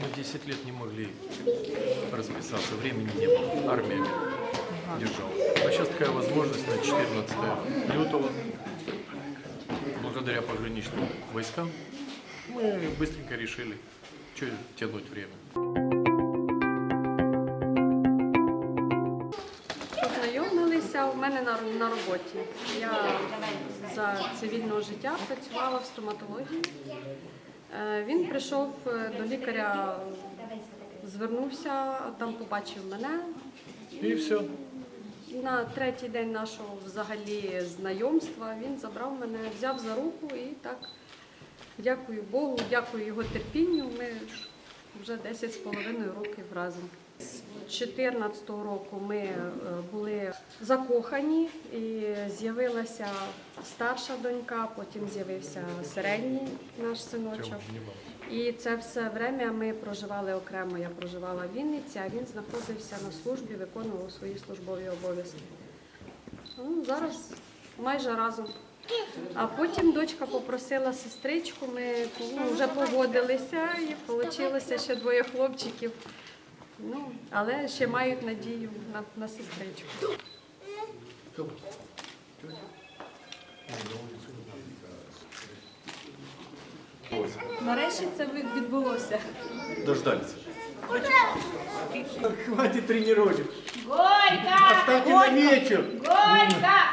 Мы 10 лет не могли расписаться, времени не было, армия держала. А сейчас такая возможность на 14 лютого, благодаря пограничным войскам, мы быстренько решили, что тянуть время. Познайомилися у мене на, на роботі. Я за цивільного життя працювала в стоматології. Е, Він прийшов е, до лікаря, звернувся, там побачив мене. І все. На третій день нашого взагалі знайомства він забрав мене, взяв за руку і так, дякую Богу, дякую його терпінню. Ми вже 10 з половиною років разом. З 2014 року ми е, були закохані і з'явилася старша донька, потім з'явився середній наш синочок. І це все время ми проживали окремо. Я проживала в Вінниці, а він знаходився на службі, виконував свої службові обов'язки. Ну, зараз майже разом. А потім дочка попросила сестричку, ми ну, вже погодилися і вийшло ще двоє хлопчиків. Ну, але ще мають надію на, на сестричку. Нарешті це відбулося. Дождались. Хватит тренировок. Горько! Оставьте на вечер. Горько! Горько!